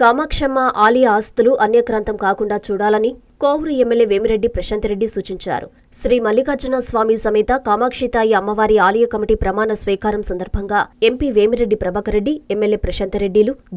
కామాక్షమ్మ ఆలయ ఆస్తులు అన్యక్రాంతం కాకుండా చూడాలని కోవూరు ఎమ్మెల్యే వేమిరెడ్డి ప్రశాంత్ రెడ్డి సూచించారు. శ్రీ మల్లికార్జున స్వామి సమేత కామాక్షితాయి అమ్మవారి ఆలయ కమిటీ ప్రమాణ స్వీకారం సందర్భంగా ఎంపీ వేమిరెడ్డి ప్రభాకర్ రెడ్డి ఎమ్మెల్యే ప్రశాంత్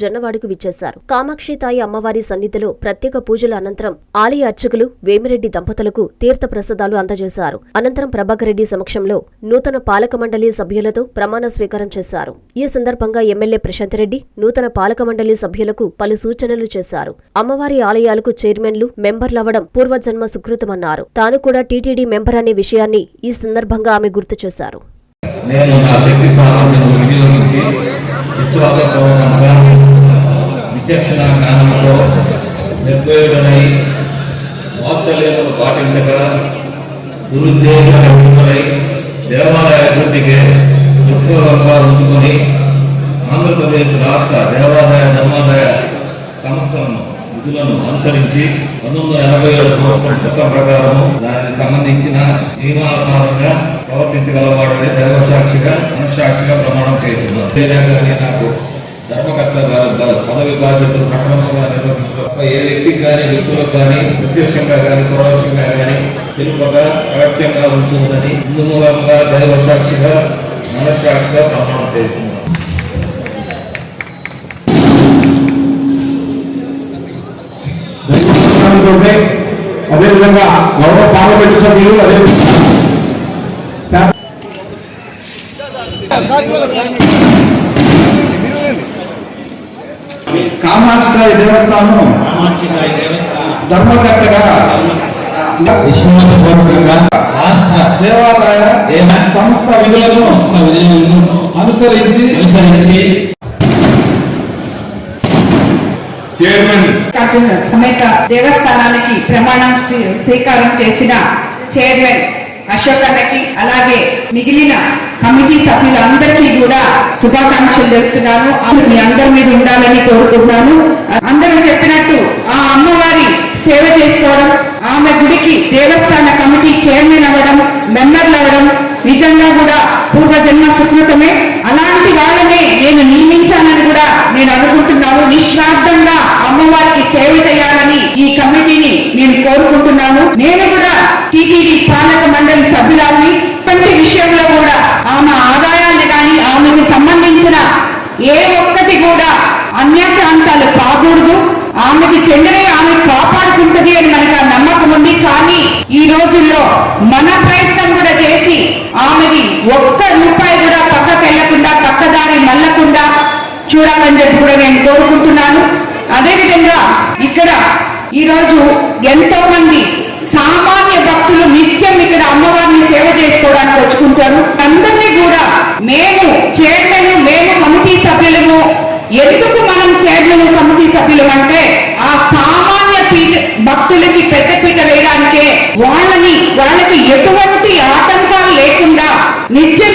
జొన్నవాడుకు విచ్చేశారు. కామాక్షితాయి అమ్మవారి సన్నిధిలో ప్రత్యేక పూజల అనంతరం ఆలయ అర్చకులు వేమిరెడ్డి దంపతులకు తీర్థ ప్రసాదాలు అందజేశారు. అనంతరం ప్రభాకర్ రెడ్డి సమక్షంలో నూతన పాలక మండలి సభ్యులతో ప్రమాణ స్వీకారం చేశారు. ఈ సందర్భంగా ఎమ్మెల్యే ప్రశాంతరెడ్డి నూతన పాలక మండలి సభ్యులకు పలు సూచనలు చేశారు. అమ్మవారి ఆలయాలకు చైర్మన్లు మెంబర్లవడం పూర్వజన్మ సుకృతమన్నారు. తాను కూడా టీటీడీ మెంబర్ అనే విషయాన్ని ఈ సందర్భంగా ఆమె గుర్తు చేశారు. నేను నా శక్తి సామర్థ్యం వినియోగించి విశ్వాసపూర్వకంగా విచక్షణ జ్ఞానంతో నిర్భయుడనై వాత్సల్యమును పాటించగా దేవాలయ అభివృద్ధికి దృక్పథంగా ఉంచుకొని ఆంధ్రప్రదేశ్ రాష్ట్ర దేవాదాయ ధర్మాదాయ సంస్థలను విధులను అనుసరించి పంతొమ్మిది ఎనభై ఏడు సంవత్సరం చట్టం ప్రకారము దానికి సంబంధించిన నియమానుసారంగా ప్రవర్తించగలవాడని దైవ సాక్షిగా మనసాక్షిగా ప్రమాణం చేస్తున్నాను అంతేగాని నాకు ధర్మకర్త పదవి బాధ్యతలు సక్రమంగా నిర్వహించడం ఏ వ్యక్తికి కానీ వ్యక్తులకు కానీ ప్రత్యక్షంగా కానీ పరోక్షంగా కానీ తెలుపగా రహస్యంగా ఉంటుందని హిందూ మూలంగా దైవ సాక్షిగా మనసాక్షిగా ప్రమాణం చేస్తున్నాను అదేవిధంగా గౌరవ పార్లమెంటు సభ్యులు అదే కామాక్షి దేవస్థానం ధర్మకర్తగా విశ్వాసపూర్వకంగా రాష్ట్ర దేవాలయ సంస్థ విధులను అనుసరించి అనుసరించి చైర్మన్ మల్లికార్జున సమేత దేవస్థానానికి ప్రమాణం స్వీకారం చేసిన చైర్మన్ అశోక్ అన్నకి అలాగే మిగిలిన కమిటీ సభ్యులందరికీ కూడా శుభాకాంక్షలు తెలుపుతున్నాను. మీ అందరి మీద ఉండాలని కోరుకుంటున్నాను. అందరూ చెప్పినట్టు ఆ అమ్మవారి సేవ చేసుకోవడం ఆమె గుడికి దేవస్థాన కమిటీ చైర్మన్ అవ్వడం మెంబర్లు అవ్వడం నిజంగా కూడా పూర్వజన్మ సుస్మతమే. అలాంటి వాళ్ళనే నేను నియమించానని కూడా నేను అనుకుంటున్నాను నిస్వార్థంగా అమ్మవారికి సేవ చేయాలని ఈ కమిటీని నేను కోరుకుంటున్నాను. నేను కూడా టీటీడీ పాలక మండలి సభ్యురాలని ప్రతి విషయంలో కూడా ఆమె ఆదాయాన్ని కానీ ఆమెకి సంబంధించిన ఏ ఒక్కటి కూడా అన్య ప్రాంతాలు కాకూడదు. ఆమెకి చెందిన ఆమె కాపాడుకుంటుంది అని మనకు నమ్మకం ఉంది. కానీ ఈ రోజుల్లో మన ప్రయత్నం కూడా చేసి చూడాలని చెప్పి కూడా నేను కోరుకుంటున్నాను. అదేవిధంగా ఇక్కడ ఈ రోజు ఎంతో మంది సామాన్య భక్తులు నిత్యం ఇక్కడ అమ్మవారిని సేవ చేసుకోవడానికి వచ్చుకుంటారు. అందరినీ కూడా మేము చైర్మన్ మేము కమిటీ సభ్యులము. ఎందుకు మనం చైర్మన్ కమిటీ సభ్యులం అంటే ఆ సామాన్య భక్తులకి పెద్ద పీట వేయడానికే వాళ్ళని వాళ్ళకి ఎటువంటి ఆటంకాలు లేకుండా నిత్యం